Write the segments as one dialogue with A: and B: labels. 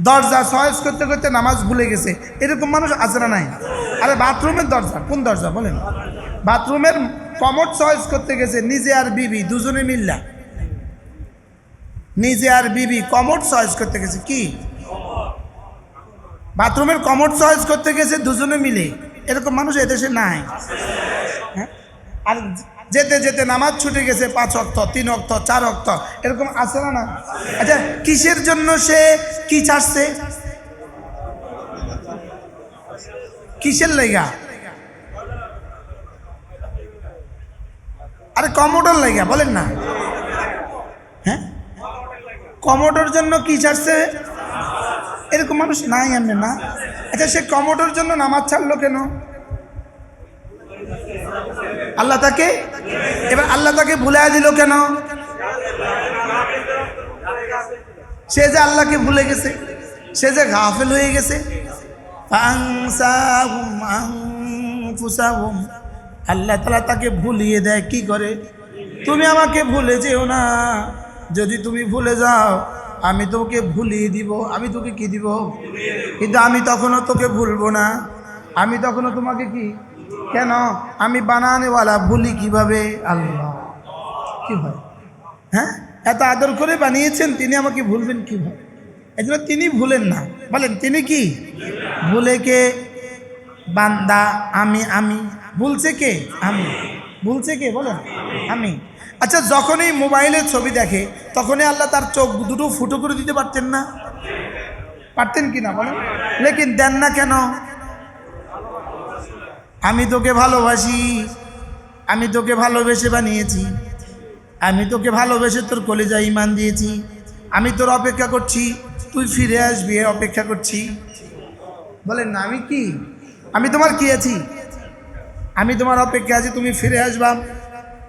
A: দরজা সয়েস করতে করতে নামাজ ভুলে গেছে। এরকম মানুষ আছে না নাই? আরে বাথরুমের দরজা, কোন দরজা বলেন? বাথরুমের কমোড চয়েস করতে গেছে, নিজে আর বিবি, দুজনে মিল্লা। নিজে আর বিবি কমোড চয়েস করতে গেছে, কি? বাথরুমের কমোড চয়েস করতে গেছে, দুজনে মিলে। এরকম মানুষ এদেশে নাই। হ্যাঁ? আর যেতে যেতে নামাজ ছুটে গেছে পাঁচ অক্ত, তিন অক্ত, চার অক্ত। এরকম আছে না না? আচ্ছা কিসের জন্য সে কি চাচ্ছে কিসের লেগা আরে কমোডর লেগা বলেন না। হ্যাঁ? কমোডোর জন্য কি চাচ্ছে এরকম মানুষ নাই এমনি, না? আচ্ছা সে কমোডোর জন্য নামাজ ছাড়লো কেন? আল্লাহ তাকে এবার আল্লাহ তাকে ভুলে দিল কেন? সে যে আল্লাহকে ভুলে গেছে, সে যে গাফেল হয়ে গেছে। আল্লাহ তালা তাকে ভুলিয়ে দেয়, কি করে? তুমি আমাকে ভুলে যেও না। যদি তুমি ভুলে যাও, আমি তোকে ভুলিয়ে দিব। আমি তোকে কি দিব? কিন্তু আমি তখনও তোকে ভুলবো না। আমি তখনও তোমাকে কি কেন? আমি বানানেওয়ালা ভুলি কীভাবে? আল্লাহ। কি হয়? হ্যাঁ? এত আদর করে বানিয়েছেন, তিনি আমাকে ভুলবেন কীভাবে? এই জন্য তিনি ভুলেন না। বলেন, তিনি কি? ভুলে কে? বান্দা, আমি আমি। ভুলছে কে? আমি। ভুলছে কে? বলেন, আমি। আচ্ছা যখনই মোবাইলে ছবি দেখে, তখনই আল্লাহ তার চোখ দুটো ফুটো করে দিতে পারতেন না? পারতেন কি না বলেন? লেকিন দেন না কেন? আমি তোকে ভালোবাসি। আমি তোকে ভালোবেসে বানিয়েছি। আমি তোকে ভালোবেসে তোর কলেজা ইমান দিয়েছি। আমি তোর অপেক্ষা করছি। তুই ফিরে আসবি অপেক্ষা করছি। বলেন না আমি কি? আমি তোমার কি আছি? আমি তোমার অপেক্ষা আছি, তুমি ফিরে আসবা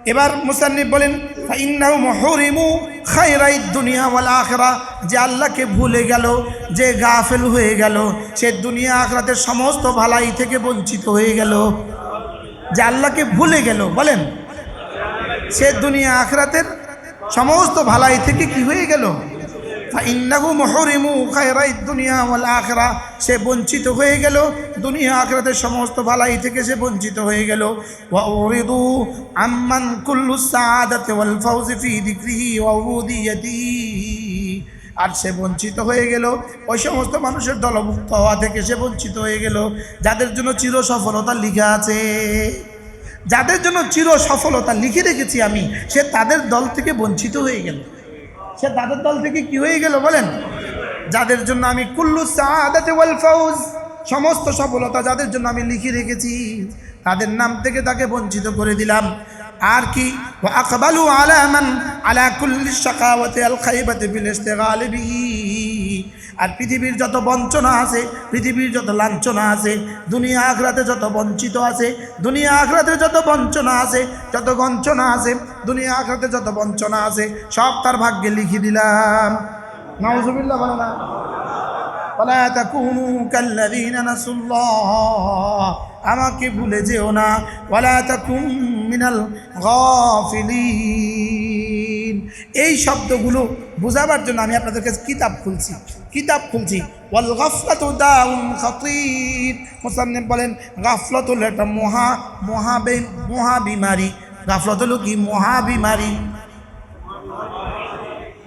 A: এবার মুসান্নিফ বলেন ইন্নাহু মুহরিমু খায়রাই দুনিয়া ওয়াল আখরা, যে আল্লাহকে ভুলে গেল, যে গাফেল হয়ে গেল, সে দুনিয়া আখরাতের সমস্ত ভালাই থেকে বঞ্চিত হয়ে গেল। যে আল্লাহকে ভুলে গেল, বলেন, সে দুনিয়া আখরাতের সমস্ত ভালাই থেকে কি হয়ে গেল? সে বঞ্চিত হয়ে গেল। দুনিয়া আখরাতের সমস্ত ভালাই থেকে সে বঞ্চিত হয়ে গেল। আম্মান কুল্লু ওয়াল আর সে বঞ্চিত হয়ে গেল। ওই সমস্ত মানুষের দলভুক্ত হওয়া থেকে সে বঞ্চিত হয়ে গেল। যাদের জন্য চির সফলতা লিখা আছে। যাদের জন্য চির সফলতা লিখে রেখেছি আমি, সে তাদের দল থেকে বঞ্চিত হয়ে গেল। সে তাদের দল থেকে কি হয়ে গেল বলেন? যাদের জন্য আমি কুল্লু সাদাতে ওয়াল ফাউজ, সমস্ত সফলতা যাদের জন্য আমি লিখে রেখেছি, তাদের নাম থেকে তাকে বঞ্চিত করে দিলাম। আর কি? আকবালু আলামান আলা কুল্লি সকাওয়াতে আল খাইবাতে বিলেস্তে ইস্তিগাল বিহি। আর পৃথিবীর যত বঞ্চনা আছে পৃথিবীর যত লাঞ্ছনা আছে দুনিয়া আখরাতে যত বঞ্চিত আছে দুনিয়া আখরাতে যত বঞ্চনা আছে যত গঞ্চনা আছে দুনিয়া আখরাতে যত বঞ্চনা আছে সব তার ভাগ্যে লিখে দিলাম নাউজুবিল্লাহ বলে না ولا تكونوا كالذين نسوا الله আমাকে ভুলে যেও না ওয়ালা তাকুম মিনাল গাফিলিন এই শব্দগুলো বোঝাবার জন্য আমি আপনাদের কাছে কিতাব খুলছি কিতাব খুলছি। ওয়াল গাফলাতু দাউন খাতির। মুসান্নিফ বলেন গাফলত হলো একটা মহা মহাবে মহা বিমারি। গাফলত হলো কি? মহা বিমারি।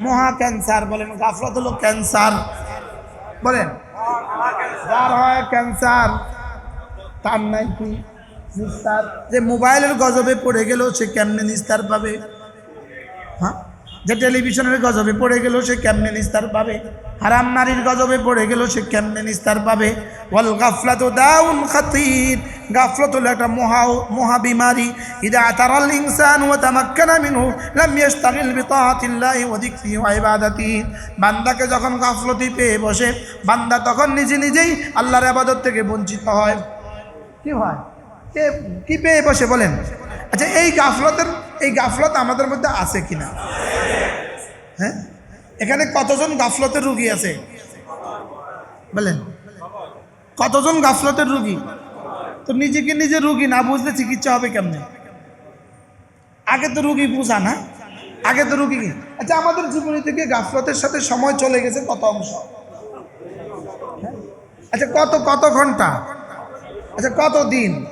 A: মহা ক্যান্সার বলেন গাফলত হলো ক্যান্সার। বলেন, যার হয় ক্যান্সার, তার নাই কি? নিস্তার। যে মোবাইলের গজবে পড়ে গেলেও সে কেমনে নিস্তার পাবে? হ্যাঁ? যে টেলিভিশনের গজবে পড়ে গেলেও সে কেমনে নিস্তার পাবে? হারাম নারীর গজবে পড়ে গেলেও সে কেমনে নিস্তার পাবে? ওয়াল তো দাউন খাতির গাফলত হলো একটা মহা মহা বিমারি। ইদা তারাল ইনসান ওয়া তামাক্কানা মিনহু, লাম ইয়াশতাগিল বিতাআতিল্লাহি ওয়া যিকরিহি ওয়া ইবাদাতিহি বান্দাকে যখন গাফলতি পেয়ে বসে, বান্দা তখন নিজে নিজেই আল্লাহর ইবাদত থেকে বঞ্চিত হয়। কি হয়? কে, কি পেয়ে বসে বলেন? আচ্ছা এই গাফলতের, এই গাফলত আমাদের মধ্যে আছে কিনা? হ্যাঁ? এখানে কতজন গাফলতের রুগী আছে? বলেন। কতজন গাফলতের রুগী? তো নিজেকে নিজে রুগী না বুঝলে চিকিৎসা হবে কেমনে? আগে তো রুগী বুঝা না? আগে তো রুগী আচ্ছা আমাদের জীবনী থেকে গাফলতের সাথে সময় চলে গেছে কত অংশ? আচ্ছা কত কত ঘণ্টা? আচ্ছা কত দিন?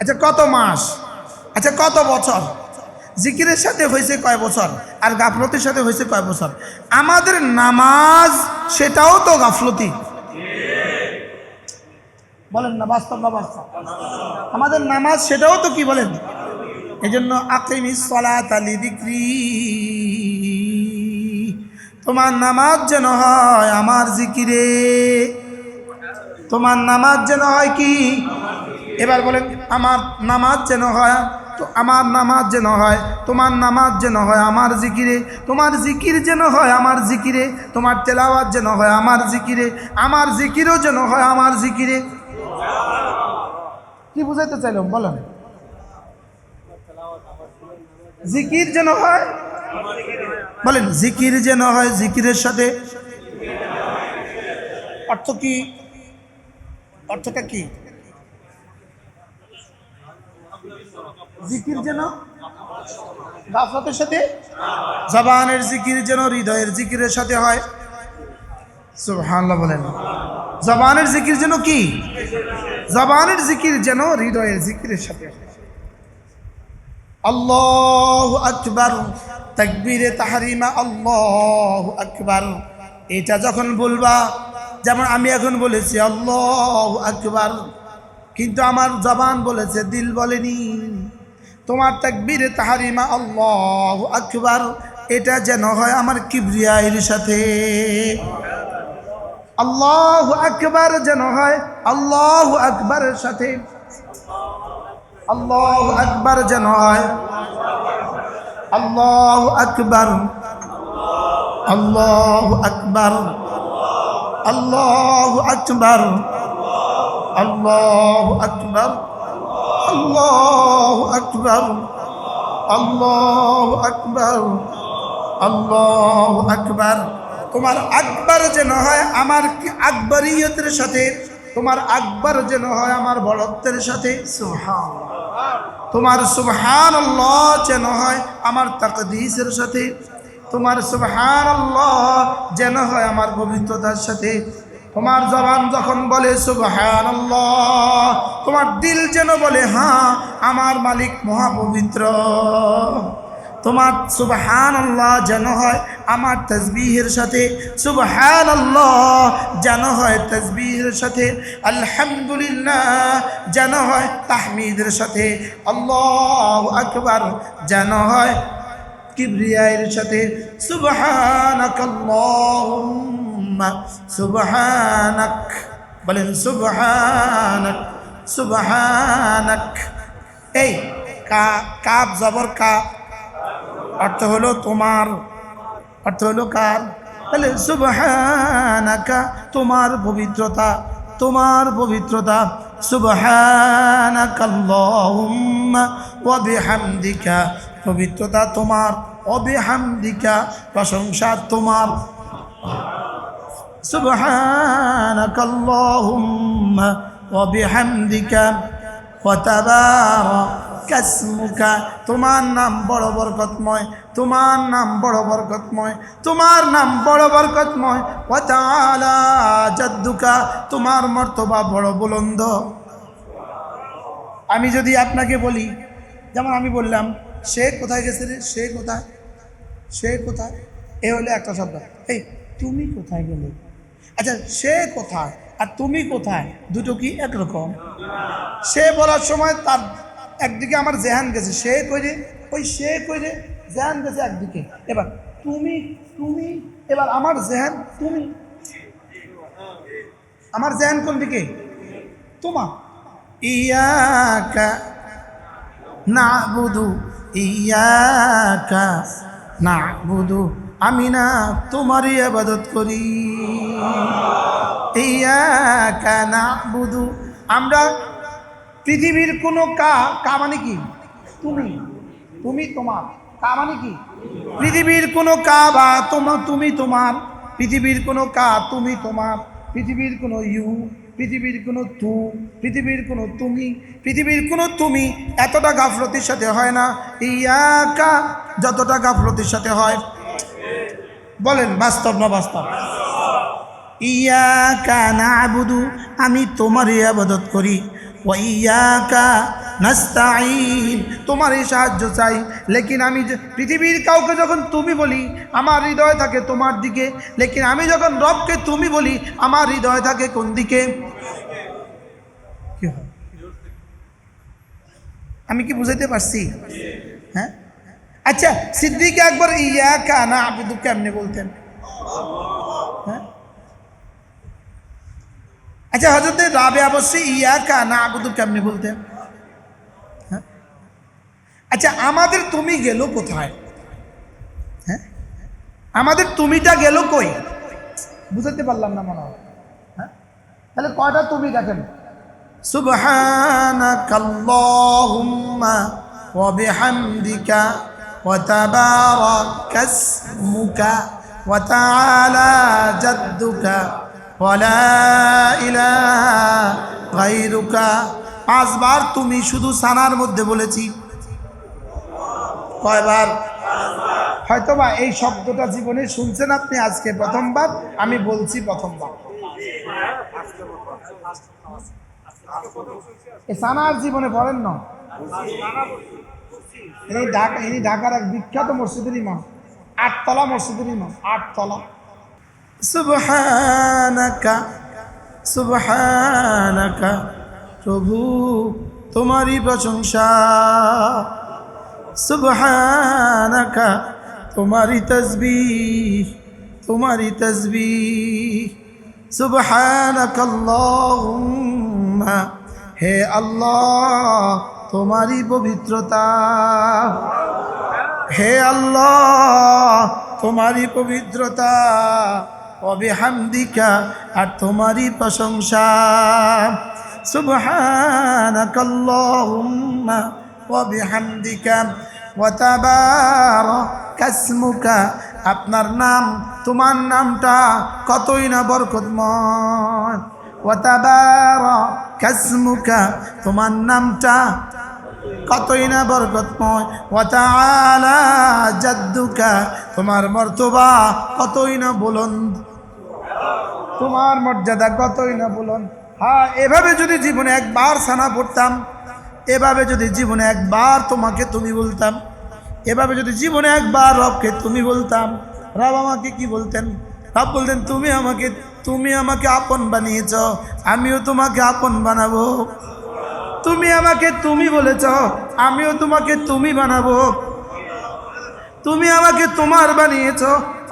A: আচ্ছা কত মাস? আচ্ছা কত বছর? জিকিরের সাথে হয়েছে কয় বছর? আর গাফলতির সাথে হয়েছে কয় বছর? আমাদের নামাজ, সেটাও তো গাফলতি। বলেন না, বাস্তব না বাস্তব? আমাদের নামাজ, সেটাও তো কি বলেন? এই জন্য আকিমি সলাত আলি দিক্রি। তোমার নামাজ যেন হয় আমার জিকিরে। তোমার নামাজ যেন হয় কি? এবার বলেন, আমার নামাজ যেন হয় তো আমার নামাজ যেন হয়, তোমার নামাজ যেন হয় আমার জিকিরে, তোমার জিকির যেন হয় আমার জিকিরে, তোমার তেলাওয়াত যেন হয় আমার জিকিরে, আমার জিকিরও যেন হয় আমার জিকিরে। কি বুঝাইতে চাইলাম, বলেন। জিকির যেন হয়, বলেন, জিকির যেন হয় জিকিরের সাথে। অর্থ কি? অর্থটা কি? জিকির যেন গাফলতের সাথে, জবানের জিকির যেন হৃদয়ের জিকিরের সাথে হয়। সুবহানাল্লাহ বলেন। জবানের জিকির যেন কি? জবানের জিকির যেন হৃদয়ের জিকিরের সাথে আল্লাহ আকবার, তাকবীরে তাহারিমা, আল্লাহ আকবার। এটা যখন বলবা, যেমন আমি এখন বলেছি, আল্লাহ আকবার। কিন্তু আমার জবান বলেছে, দিল বলেনি। তোমার তাকবীরে তাহারিমা, আল্লাহ আকবার। এটা যেন হয় আমার কিবরিয়াইর সাথে। আল্লাহ আকবার যেন হয় আল্লাহ আকবারের সাথে। আল্লাহ আকবার যেন হয় আল্লাহ আকবার। আল্লাহ আকবার। আল্লাহ আকবার। আল্লাহ আকবার। আল্লাহ আকবার আল্লাহ আকবার আল্লাহ আকবার। তোমার আকবার যেন হয় আমার কি আকবরিয়তের সাথে? তোমার আকবার যেন হয় আমার বড়ত্বের সাথে? সুহান তোমার সুবহান আল্লাহ যেন হয় আমার তাকদিসের সাথে? তোমার সুবহান আল্লাহ যেন হয় আমার পবিত্রতার সাথে? তোমার জবান যখন বলে সুবহান আল্লাহ তোমার দিল যেন বলে হ্যাঁ আমার মালিক মহাপবিত্র। তোমার সুবহান আল্লাহ যেন হয় আমার তসবিহের সাথে সুবহান আল্লাহ যেন হয় তসবিহের সাথে, আলহামদুলিল্লাহ যেন হয় তাহমিদের সাথে, আল্লাহ আকবার যেন হয় কিবরিয়ায়ের সাথে সুবহানাক আল্লাহুম্মা সুবহানাক, বলেন সুবহানাক সুবহানাক। এই, কা, কাপ জবর কা, অর্থ হলো তোমার, অর্থ হলো কার? তাহলে সুবহানাকা, তোমার পবিত্রতা তোমার পবিত্রতা। সুবহানাকা আল্লাহুম্মা ওয়া বিহামদিকা, পবিত্রতা তোমার অবিহামদিকা প্রশংসা তোমার। ওয়া বিহামদিকা ওয়া তাবারাকা ইসমুকা তোমার নাম বড় বরকতময়, তোমার নাম বড় বরকতময়, তোমার নাম বড় বরকতময়। ওয়া তাআলা জাদ্দুকা, তোমার মর্তবা বড় বুলন্দ। আমি যদি আপনাকে বলি, যেমন আমি বললাম, সে কোথায় গেছে রে? সে কোথায়? সে কোথায়? এ হলো একটা শব্দ। এই, তুমি কোথায় গেলে? আচ্ছা সে কোথায় আর তুমি কোথায়? দুটো কি একরকম? সে বলার সময় তার একদিকে আমার জেহান গেছে, সে কইরে ওই সে কইরে জেহান গেছে একদিকে। এবার তুমি তুমি, এবার আমার জেহান, তুমি। আমার জেহান কোন দিকে? তোমার ইয়াকা নাবুদু ইয়াকা নাবুদু। আমি না তোমারই আবাদত করি। ইয়াকা নাবুদু। আমরা পৃথিবীর কোনো কা কা মানে কি? তুমি। তুমি তোমার। কা মানে কি? পৃথিবীর কোনো কা বা তোমার তুমি তোমার। পৃথিবীর কোনো কা, তুমি তোমার। পৃথিবীর কোনো ইউ, পৃথিবীর কোনো তু, পৃথিবীর কোনো তুমি। পৃথিবীর কোনো তুমি এতটা গাফলতির সাথে হয় না। ইয়াকা, যতটা গাফলতির সাথে হয়। বলেন, বাস্তব না বাস্তব? ইয়াকা নাবুদু, আমি তোমারই আবাদত করি। ও ইয়াকা নাস্তাইন তোমারই সাহায্য চাই। লেকিন আমি পৃথিবীর কাউকে যখন তুমি বলি, আমার হৃদয় থাকে তোমার দিকে। লেকিন আমি যখন রবকে তুমি বলি, আমার হৃদয় থাকে কোন দিকে? কি আমি কি বুঝাইতে পারছি? আচ্ছা সিদ্দিক একবার ইয়া কানা আবিদু কেমনি বলতেন? হ্যাঁ? আচ্ছা হজরত রাবে অবশ্যই ইয়া কানা আবিদু কেমনি বলতেন? হ্যাঁ? আচ্ছা আমাদের তুমি গেল কোথায়? হ্যাঁ? আমাদের তুমিটা গেল কই? বুঝাতে পারলাম না মনে হয়। হ্যাঁ? তাহলে কয়টা তুমি দেখেন? সুবহানাকাল্লাহুম্মা ওয়া বিহামদিকা وتبارك اسمك وتعالى جدك ولا إله غيرك পাঁচবার তুমি শুধু সানার মধ্যে বলেছি কয়বার হয়তোবা এই শব্দটা জীবনে শুনছেন আপনি আজকে প্রথমবার আমি বলছি প্রথমবার এ সানার জীবনে পড়েন না ইনি ঢাকা, ইনি ঢাকার এক বিখ্যাত মসজিদের ইমাম। আটতলা মসজিদের ইমাম। আটতলা। সুবহানাকা সুবহানাকা, প্রভু তোমারই প্রশংসা। সুবহানাকা, তোমারই তসবিহ তোমারই তসবিহ। সুবহানাকা আল্লাহুম্মা হে আল্লাহ তোমারই পবিত্রতা। হে আল্লাহ, তোমারই পবিত্রতা। অবিহামদিকা আর তোমারই প্রশংসা। সুবহানাকাল্লাহুম্মা ওয়া বিহামদিকা ওয়া তাবারাকাসমুকা আপনার নাম, তোমার নামটা কতই না বরকতময়। তোমার নামটা কতই না বরকতময়। তোমার মর্তবা কতই না বুলন্দ। তোমার মর্যাদা কতই না বলুন হ্যাঁ এভাবে যদি জীবনে একবার সানা পড়তাম, এভাবে যদি জীবনে একবার তোমাকে তুমি বলতাম, এভাবে যদি জীবনে একবার রবকে তুমি বলতাম, রব আমাকে কি বলতেন? রব বলতেন, তুমি আমাকে তুমি আমাকে আপন বানিয়েছ, আমিও তোমাকে আপন বানাবো। তুমি আমাকে তুমি বলেছ, আমিও তোমাকে তুমি বানাবো। তুমি আমাকে তোমার বানিয়েছ,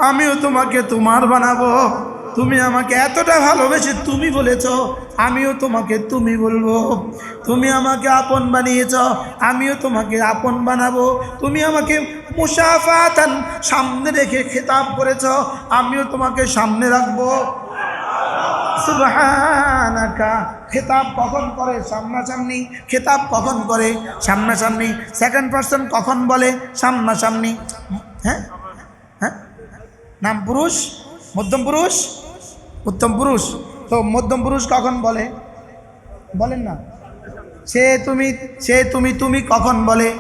A: আমিও তোমাকে তোমার বানাবো। তুমি আমাকে এতটা ভালোবেসে তুমি বলেছ, আমিও তোমাকে তুমি বলব। তুমি আমাকে আপন বানিয়েছ, আমিও তোমাকে আপন বানাবো। তুমি আমাকে মুসাফাতান সামনে রেখে খেতাব করেছ, আমিও তোমাকে সামনে রাখব। খেতাব কখন করে? সামনাসামনি। খেতাব কখন করে? সামনাসামনি। সেকেন্ড পার্সন কখন বলে? সামনাসামনি। হ্যাঁ? হ্যাঁ? নাম পুরুষ? মধ্যম পুরুষ? উত্তম পুরুষ। তো মধ্যম পুরুষ কখন বলে? বলেন না। সে তুমি সে তুমি তুমি কখন বলে?